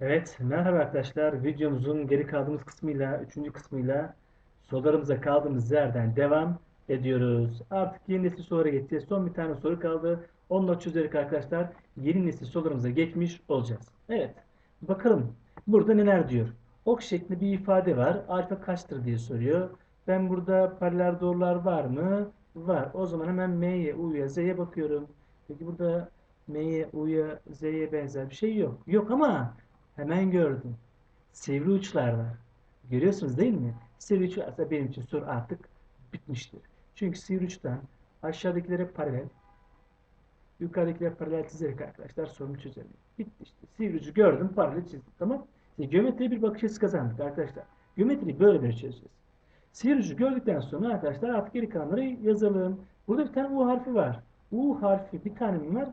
Evet, merhaba arkadaşlar. Videomuzun geri kaldığımız kısmıyla, üçüncü kısmıyla sorularımıza kaldığımız yerden devam ediyoruz. Artık yeni nesil sorulara geçeceğiz. Son bir tane soru kaldı. Onunla çözerek arkadaşlar yeni nesil sorularımıza geçmiş olacağız. Evet, bakalım burada neler diyor. Ok şeklinde bir ifade var. Alfa kaçtır diye soruyor. Ben burada paralel doğrular var mı? Var. O zaman hemen M'ye, U'ya, Z'ye bakıyorum. Peki burada M'ye, U'ya, Z'ye benzer bir şey yok. Yok ama Hemen gördüm. Sivri uçlar var. Görüyorsunuz değil mi? Sivri uçlarsa benim için soru artık bitmiştir. Çünkü sivri uçtan aşağıdakilere paralel, yukarıdakilere paralel çizerek arkadaşlar sorunu çözelim. Bitti işte. Sivri ucu gördüm, paralel çizdim. Tamam. İşte geometriye bir bakış açısı kazandık arkadaşlar. Geometriyi böyle bir çözeceğiz. Sivri ucu gördükten sonra arkadaşlar artık geri kalanları yazalım. Burada bir tane U harfi var. U harfi bir tane mi var?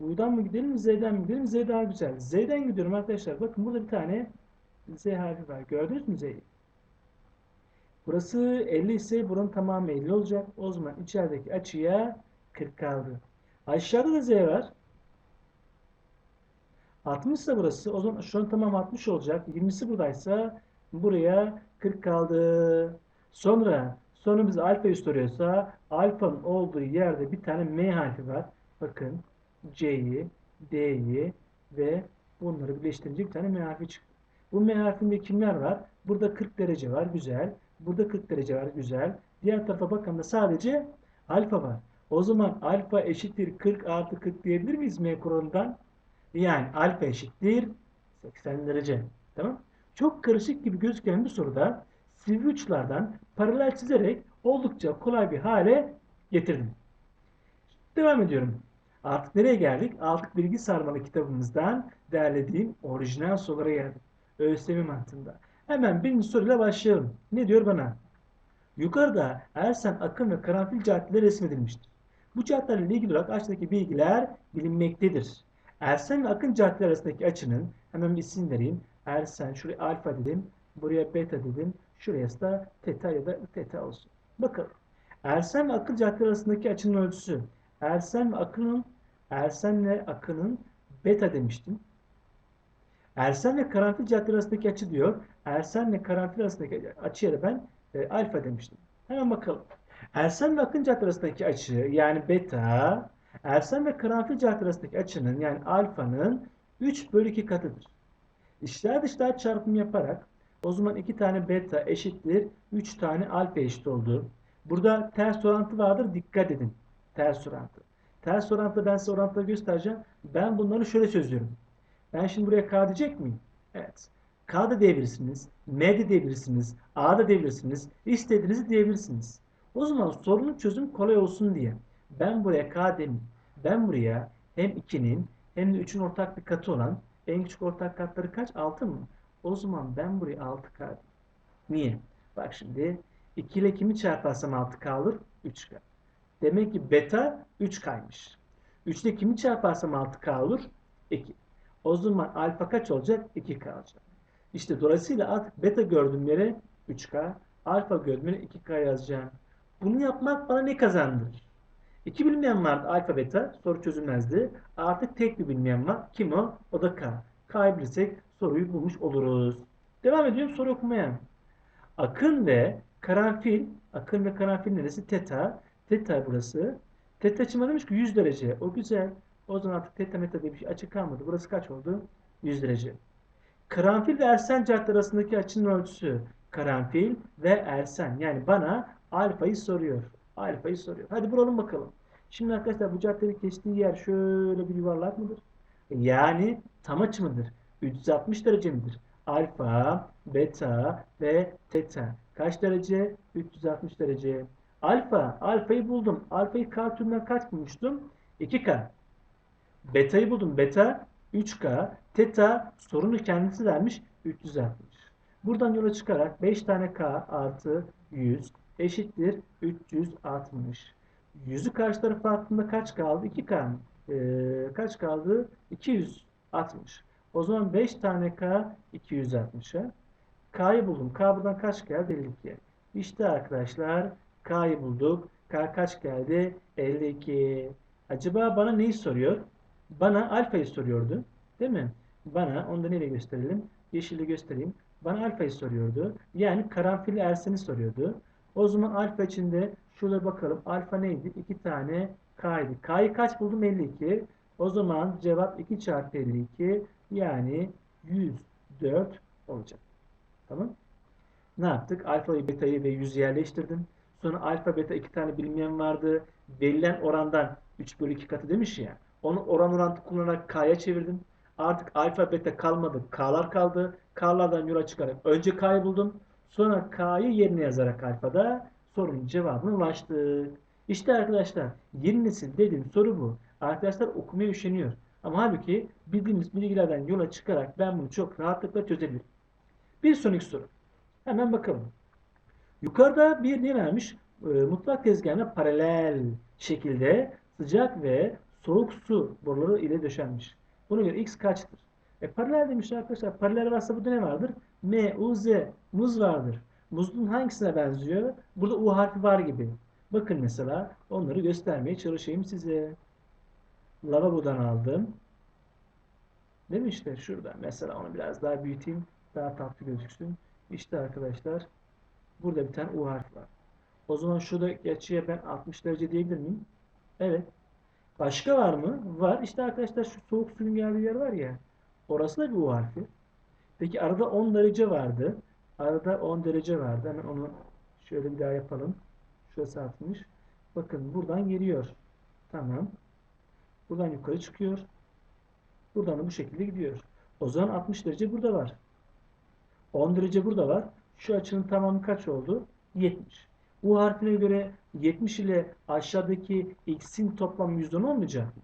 U'dan mı gidelim, Z'den mi gidelim? Z daha güzel. Z'den gidiyorum arkadaşlar. Bakın burada bir tane Z harfi var. Gördünüz mü Z'yi? Burası 50 ise buranın tamamı 50 olacak. O zaman içerideki açıya 40 kaldı. Aşağıda da Z var. 60 ise burası. O zaman şuranın tamamı 60 olacak. 20'si buradaysa buraya 40 kaldı. Sonra sonra bize alfayı soruyorsa alfanın olduğu yerde bir tane M harfi var. Bakın C'yi, D'yi ve bunları birleştirince bir tane M harfi. Bu M harfinde kimler var? Burada 40 derece var. Güzel. Burada 40 derece var. Güzel. Diğer tarafa bakalım sadece alfa var. O zaman alfa eşittir 40 artı 40 diyebilir miyiz M kuralından? Yani alfa eşittir 80 derece. Tamam. Çok karışık gibi gözüken bir soruda sivri uçlardan paralel çizerek oldukça kolay bir hale getirdim. Devam ediyorum. Artık nereye geldik? Artık bilgi sarmalı kitabımızdan derlediğim orijinal sorulara geldik. ÖSYM mantığında. Hemen birinci soruyla başlayalım. Ne diyor bana? Yukarıda Ersen, Akın ve Karanfil caddeleri resmedilmiştir. Bu caddelerle ilgili olarak aşağıdaki bilgiler bilinmektedir. Ersen ve Akın caddeleri arasındaki açının hemen bir isim vereyim. Ersen, şuraya alfa dedim. Buraya beta dedim. Şuraya da teta ya da teta olsun. Bakalım. Ersen ve Akın caddeleri arasındaki açının ölçüsü Ersen ve Akın'ın Ersen'le Akın'ın beta demiştim. Ersen ve karanfil cadde arasındaki açı diyor. Ersen ve karanfil arasındaki açıya da ben e, alfa demiştim. Hemen bakalım. Ersen ve Akın cadde arasındaki açı yani beta Ersen ve karanfil cadde arasındaki açının yani alfanın 3 bölü 2 katıdır. İçler dışlar çarpımı yaparak o zaman 2 tane beta eşittir 3 tane alfa eşit oldu. Burada ters orantı vardır dikkat edin ters orantı. Ters orantıda ben size orantıları göstereceğim. Ben bunları şöyle çözüyorum. Ben şimdi buraya K diyecek miyim? Evet. K da diyebilirsiniz. M de diyebilirsiniz. A da diyebilirsiniz. İstediğinizi diyebilirsiniz. O zaman sorunun çözüm kolay olsun diye ben buraya K demeyeyim. Ben buraya hem 2'nin hem de 3'ün ortak bir katı olan en küçük ortak katları kaç? 6 mı? O zaman ben buraya 6K diyeyim. Niye? Bak şimdi 2 ile kimi çarparsam 6K olur? 3K. Demek ki beta 3 kaymış. 3 ile kimi çarparsam 6K olur? 2. O zaman alfa kaç olacak? 2K olacak. İşte dolayısıyla artık beta gördüğüm yere 3K, alfa gördüğüm yere 2K yazacağım. Bunu yapmak bana ne kazandırır? İki bilmeyen vardı alfa beta. Soru çözülmezdi. Artık tek bir bilmeyen var. Kim o? O da K. K'yı bilirsek soruyu bulmuş oluruz. Devam ediyorum soru okumaya. Akın ve karanfil. Akın ve karanfil neresi? Teta. Teta burası. Teta açıma demiş ki 100 derece. O güzel. O zaman artık teta meta diye bir şey açık kalmadı. Burası kaç oldu? 100 derece. Karanfil ve ersen cadde arasındaki açının ölçüsü. Karanfil ve ersen. Yani bana alfayı soruyor. Alfayı soruyor. Hadi bulalım bakalım. Şimdi arkadaşlar bu caddenin geçtiği yer şöyle bir yuvarlak mıdır? Yani tam açı mıdır? 360 derece midir? Alfa, beta ve teta. Kaç derece? 360 derece. Alfa, alfayı buldum. Alfayı K türünden kaç bulmuştum? 2K. Beta'yı buldum. Beta 3K. Teta sorunu kendisi vermiş 360. Buradan yola çıkarak 5 tane K artı 100 eşittir 360. 100'ü karşı tarafa attığında kaç kaldı? 2K. Ee, kaç kaldı? 260. O zaman 5 tane K 260'a. K'yı buldum. K buradan kaç geldi? 52. İşte arkadaşlar K'yı bulduk. K kaç geldi? 52. Acaba bana neyi soruyor? Bana alfayı soruyordu. Değil mi? bana, onu da neyle gösterelim? Yeşille göstereyim. Bana alfayı soruyordu. Yani karanfil erseni soruyordu. O zaman alfa içinde şurada bakalım. Alfa neydi? 2 tane K'ydı. K'yı kaç buldum? 52. O zaman cevap 2 çarpı 52 yani 104 olacak. Tamam. Ne yaptık? Alfayı, betayı ve yüzü yerleştirdim. Sonra alfa, beta iki tane bilinmeyen vardı. Verilen orandan 3 bölü 2 katı demiş ya. Onu oran orantı kullanarak K'ya çevirdim. Artık alfa, beta kalmadı. K'lar kaldı. K'lardan yola çıkarak önce K'yı buldum. Sonra K'yı yerine yazarak alfada sorunun cevabına ulaştık. İşte arkadaşlar yeni nesil dediğim soru bu. Arkadaşlar okumaya üşeniyor. Ama halbuki bildiğimiz bilgilerden yola çıkarak ben bunu çok rahatlıkla çözebilirim. Bir sonraki soru. Hemen bakalım. Yukarıda bir ne vermiş? E, mutlak tezgahına paralel şekilde sıcak ve soğuk su boruları ile döşenmiş. Buna göre x kaçtır? E paralel demiş arkadaşlar. Paralel varsa burada ne vardır? M, U, Z. Muz vardır. Muzun hangisine benziyor? Burada U harfi var gibi. Bakın mesela onları göstermeye çalışayım size. Lavabodan aldım. Değil mi işte şurada. Mesela onu biraz daha büyüteyim. Daha tatlı gözüksün. İşte arkadaşlar burada bir tane U harfi var. O zaman şurada açıya ben 60 derece diyebilir miyim? Evet. Başka var mı? Var. İşte arkadaşlar şu soğuk suyun geldiği yer var ya. Orası da bir U harfi. Peki arada 10 derece vardı. Arada 10 derece vardı. Hemen onu şöyle bir daha yapalım. Şurası 60. Bakın buradan geliyor. Tamam. Buradan yukarı çıkıyor. Buradan da bu şekilde gidiyor. O zaman 60 derece burada var. 10 derece burada var. Şu açının tamamı kaç oldu? 70. U harfine göre 70 ile aşağıdaki x'in toplamı 110 olmayacak mı?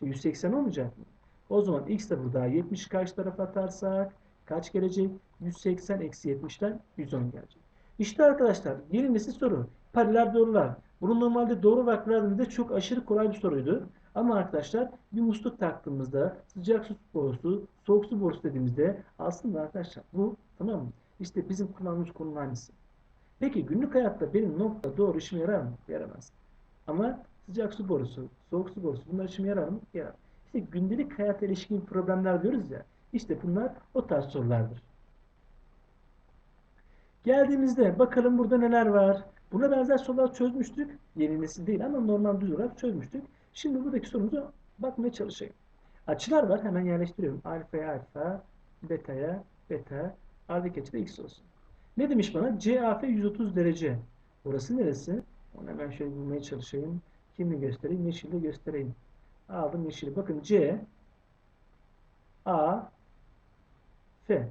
Şey 180 olmayacak mı? O zaman x de burada 70 karşı tarafa atarsak kaç gelecek? 180 eksi 70'ten 110 gelecek. İşte arkadaşlar nesil soru. Paralel doğrular. Bunu normalde doğru olarak çok aşırı kolay bir soruydu. Ama arkadaşlar bir musluk taktığımızda sıcak su borusu, soğuk su borusu dediğimizde aslında arkadaşlar bu tamam mı? İşte bizim kullandığımız konunun aynısı. Peki günlük hayatta benim nokta doğru işime yarar mı? Yaramaz. Ama sıcak su borusu, soğuk su borusu bunlar işime yarar mı? Yarar. İşte gündelik hayata ilişkin problemler diyoruz ya. İşte bunlar o tarz sorulardır. Geldiğimizde bakalım burada neler var. Buna benzer sorular çözmüştük. Yeni değil ama normal düz olarak çözmüştük. Şimdi buradaki sorumuza bakmaya çalışayım. Açılar var. Hemen yerleştiriyorum. Alfaya alfa, betaya beta, ardaki da x olsun. Ne demiş bana? CAF 130 derece. Burası neresi? Onu hemen şöyle bulmaya çalışayım. Kimi göstereyim? Yeşille göstereyim. Aldım yeşili. Bakın C A F.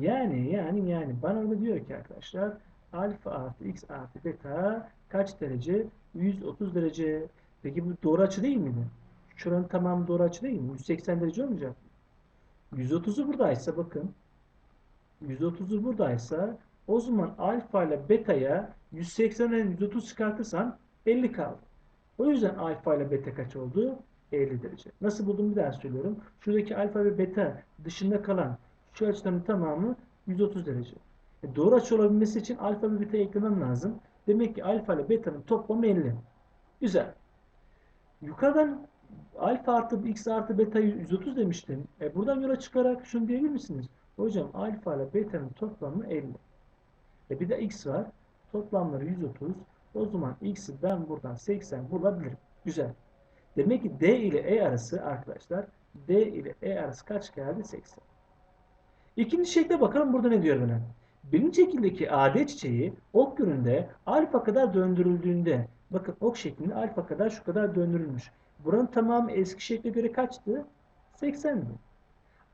Yani yani yani bana da diyor ki arkadaşlar alfa artı x artı beta kaç derece? 130 derece. Peki bu doğru açı değil miydi? Şuranın tamamı doğru açı değil mi? 180 derece olmayacak mı? 130'u buradaysa bakın. 130'u buradaysa o zaman alfa ile beta'ya 180'den 130 çıkartırsan 50 kaldı. O yüzden alfa ile beta kaç oldu? 50 derece. Nasıl buldum bir daha söylüyorum. Şuradaki alfa ve beta dışında kalan şu açıların tamamı 130 derece. E doğru açı olabilmesi için alfa ve beta eklemem lazım. Demek ki alfa ile beta'nın toplamı 50. Güzel. Yukarıdan alfa artı x artı beta 130 demiştim. E buradan yola çıkarak şunu diyebilir misiniz? Hocam alfa ile beta'nın toplamı 50. E bir de x var. Toplamları 130. O zaman x'i ben buradan 80 bulabilirim. Güzel. Demek ki D ile E arası arkadaşlar D ile E arası kaç geldi? 80. İkinci şekle bakalım burada ne diyor bana? Birinci şekildeki AD çiçeği ok yönünde alfa kadar döndürüldüğünde bakın ok şeklinde alfa kadar şu kadar döndürülmüş. Buranın tamamı eski şekle göre kaçtı? 80'di.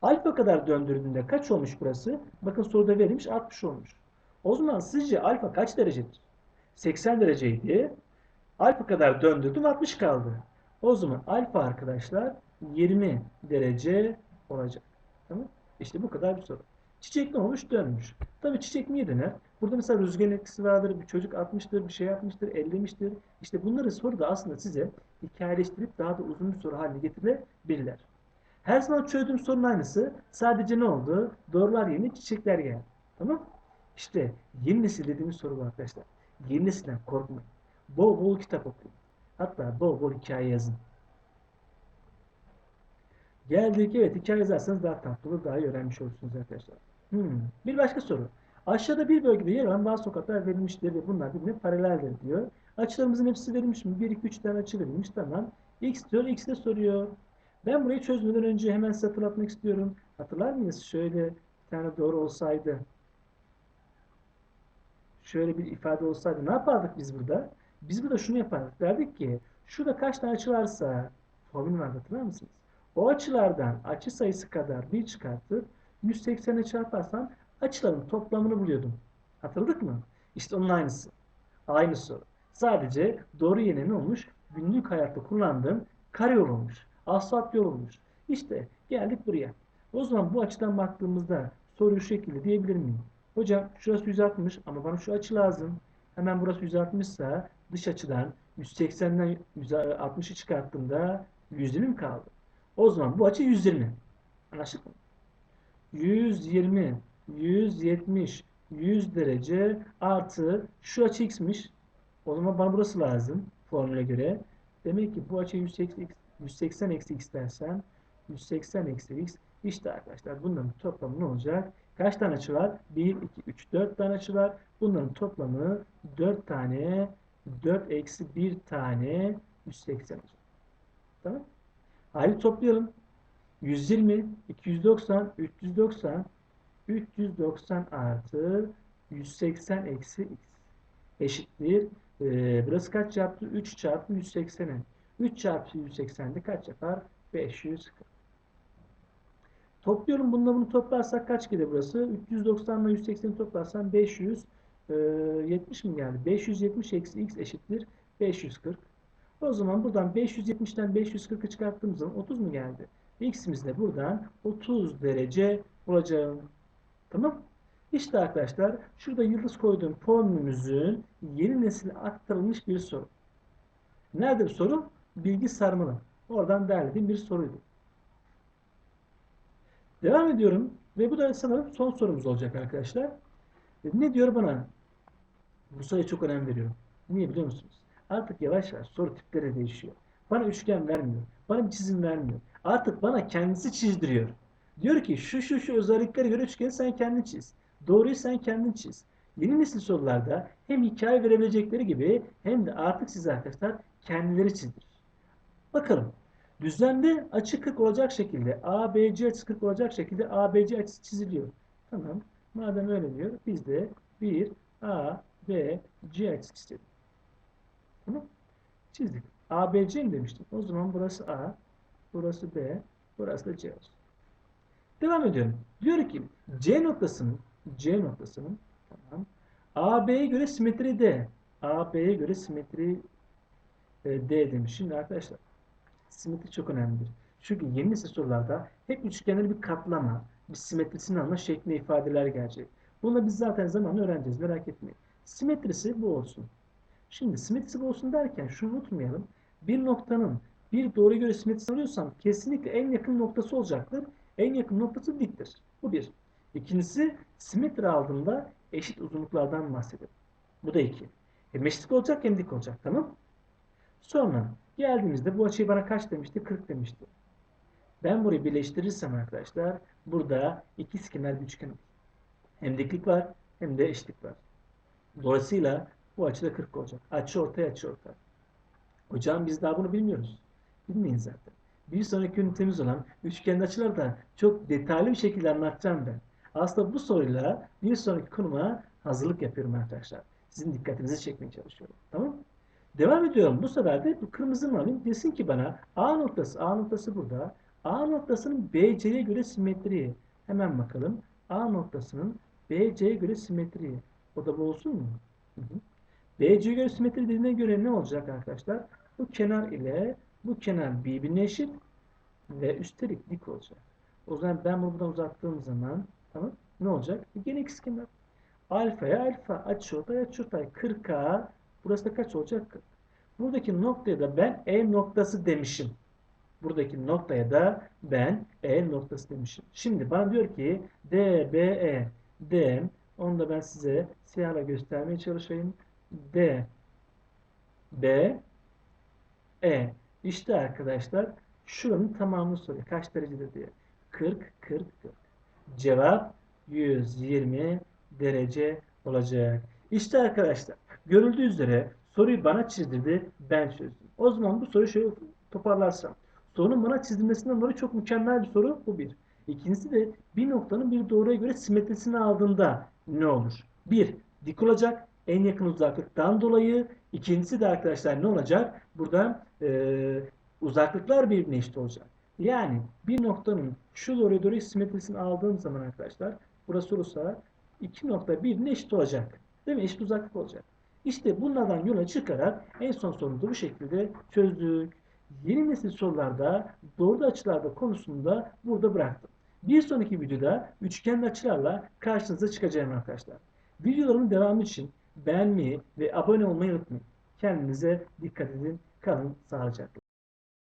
Alfa kadar döndürdüğünde kaç olmuş burası? Bakın soruda verilmiş 60 olmuş. O zaman sizce alfa kaç derecedir? 80 dereceydi. Alfa kadar döndürdüm 60 kaldı. O zaman alfa arkadaşlar 20 derece olacak. Tamam İşte bu kadar bir soru. Çiçek ne olmuş? Dönmüş. Tabii çiçek niye döner? Burada mesela rüzgar etkisi vardır. Bir çocuk atmıştır, bir şey yapmıştır, ellemiştir. İşte bunları soruda aslında size hikayeleştirip daha da uzun bir soru haline getirebilirler. Her zaman çözdüğüm sorunun aynısı. Sadece ne oldu? Doğrular yerine çiçekler geldi. Tamam İşte yeni nesil dediğimiz soru bu arkadaşlar. Yeni nesilden korkmayın. Bol bol kitap okuyun. Hatta bol bol hikaye yazın. Geldik evet hikaye yazarsanız daha tatlı olur, daha iyi öğrenmiş olursunuz arkadaşlar. Hmm. Bir başka soru. Aşağıda bir bölgede yer alan bazı sokaklar verilmiştir ve bunlar birbirine paraleldir diyor. Açılarımızın hepsi verilmiş mi? 1, 2, 3 tane açı verilmiş. Tamam. X diyor, X de soruyor. Ben burayı çözmeden önce hemen size hatırlatmak istiyorum. Hatırlar mıyız? Şöyle bir tane doğru olsaydı. Şöyle bir ifade olsaydı ne yapardık biz burada? Biz burada şunu yapardık. Derdik ki şurada kaç tane açı varsa formül vardı hatırlar mısınız? O açılardan açı sayısı kadar bir çıkartıp 180'e çarparsam açıların toplamını buluyordum. Hatırladık mı? İşte onun aynısı. Aynı soru. Sadece doğru yerine ne olmuş? Günlük hayatta kullandığım karayol olmuş. Asfalt yol. İşte geldik buraya. O zaman bu açıdan baktığımızda soruyu şu şekilde diyebilir miyim? Hocam şurası 160 ama bana şu açı lazım. Hemen burası 160 ise dış açıdan 180'den 160'ı çıkarttığımda 120 mi kaldı? O zaman bu açı 120. Anlaştık mı? 120, 170, 100 derece artı şu açı x'miş. O zaman bana burası lazım formüle göre. Demek ki bu açı 180, 180 eksi x dersem 180 eksi x işte arkadaşlar bunların toplamı ne olacak? Kaç tane açı var? 1, 2, 3, 4 tane açı var. Bunların toplamı 4 tane 4 eksi 1 tane 180 olacak. Tamam. Hali toplayalım. 120, 290, 390, 390 artı 180 eksi x eşittir. Ee, burası kaç yaptı? 3 çarpı 180'e. 3 çarpı 180'de kaç yapar? 540. Topluyorum. Bununla bunu toplarsak kaç gelir burası? 390 ile 180'i toplarsam 570 mi geldi? 570 eksi x eşittir 540. O zaman buradan 570'ten 540'ı çıkarttığımız zaman 30 mu geldi? X'imiz de buradan 30 derece bulacağım. Tamam. İşte arkadaşlar şurada yıldız koyduğum formülümüzün yeni nesile aktarılmış bir soru. Nerede soru? Bilgi sarmalı. Oradan derlediğim bir soruydu. Devam ediyorum. Ve bu da sanırım son sorumuz olacak arkadaşlar. E, ne diyor bana? Bu sayı çok önem veriyorum. Niye biliyor musunuz? Artık yavaş yavaş soru tipleri değişiyor. Bana üçgen vermiyor. Bana bir çizim vermiyor. Artık bana kendisi çizdiriyor. Diyor ki şu şu şu özelliklere göre üçgeni sen kendin çiz. Doğruyu sen kendin çiz. Yeni nesil sorularda hem hikaye verebilecekleri gibi hem de artık size arkadaşlar kendileri çizdir. Bakalım. Düzlemde açı 40 olacak şekilde ABC açısı 40 olacak şekilde ABC açısı çiziliyor. Tamam. Madem öyle diyor biz de bir A, B, C açısı çizelim. Tamam. Çizdik. ABC mi demiştim? O zaman burası A, burası B, burası da C olsun. Devam ediyorum. Diyor ki C noktasının C noktasının tamam. AB'ye göre simetri D. AB'ye göre simetri e, D demiş. Şimdi arkadaşlar simetri çok önemlidir. Çünkü yeni nesil sorularda hep üçgenleri bir katlama, bir simetrisini alma şeklinde ifadeler gelecek. Bunu biz zaten zamanla öğreneceğiz. Merak etmeyin. Simetrisi bu olsun. Şimdi simetrisi bu olsun derken şunu unutmayalım. Bir noktanın bir doğru göre simetrisini alıyorsam kesinlikle en yakın noktası olacaktır. En yakın noktası diktir. Bu bir. İkincisi simetri aldığımda eşit uzunluklardan bahsediyorum. Bu da iki. Hem eşitlik olacak hem dik olacak. Tamam Sonra geldiğimizde bu açıyı bana kaç demişti? 40 demişti. Ben burayı birleştirirsem arkadaşlar burada iki skener bir üçgen Hem diklik var hem de eşitlik var. Dolayısıyla bu açı da 40 olacak. Açı ortaya açı ortaya. Hocam biz daha bunu bilmiyoruz. Bilmeyin zaten. Bir sonraki ünitemiz olan üçgen açıları da çok detaylı bir şekilde anlatacağım ben. Aslında bu soruyla bir sonraki konuma hazırlık yapıyorum arkadaşlar. Sizin dikkatinizi çekmeye çalışıyorum. Tamam Devam ediyorum. Bu sefer de bu kırmızını alayım. Desin ki bana A noktası, A noktası burada. A noktasının BC'ye göre simetriği. Hemen bakalım. A noktasının BC'ye göre simetriği. O da bu olsun mu? BC'ye göre simetri dediğine göre ne olacak arkadaşlar? Bu kenar ile bu kenar birbirine eşit ve üstelik dik olacak. O zaman ben bunu buradan uzattığım zaman tamam ne olacak? Gene x kenar. Alfaya alfa açı ortay açı ortay 40'a burası da kaç olacak? 40. Buradaki noktaya da ben E noktası demişim. Buradaki noktaya da ben E noktası demişim. Şimdi bana diyor ki D, B, E. D, onu da ben size siyahla göstermeye çalışayım. D, B, E. İşte arkadaşlar Şuranın tamamını soruyor. Kaç derecedir diye. 40, 40, 40. Cevap 120 derece olacak. İşte arkadaşlar görüldüğü üzere soruyu bana çizdirdi ben çözdüm. O zaman bu soruyu şöyle toparlarsam. Sorunun bana çizilmesinden dolayı çok mükemmel bir soru. Bu bir. İkincisi de bir noktanın bir doğruya göre simetrisini aldığında ne olur? Bir, dik olacak. En yakın uzaklıktan dolayı. İkincisi de arkadaşlar ne olacak? Burada e, uzaklıklar birbirine eşit olacak. Yani bir noktanın şu doğruya doğru simetrisini aldığım zaman arkadaşlar burası olursa iki nokta birbirine eşit olacak. Değil mi? Eşit uzaklık olacak. İşte bunlardan yola çıkarak en son sorumuzu bu şekilde çözdük. Yeni nesil sorularda doğru açılarda konusunda burada bıraktım. Bir sonraki videoda üçgenli açılarla karşınıza çıkacağım arkadaşlar. Videolarımın devamı için beğenmeyi ve abone olmayı unutmayın. Kendinize dikkat edin. Kalın sağlıcakla.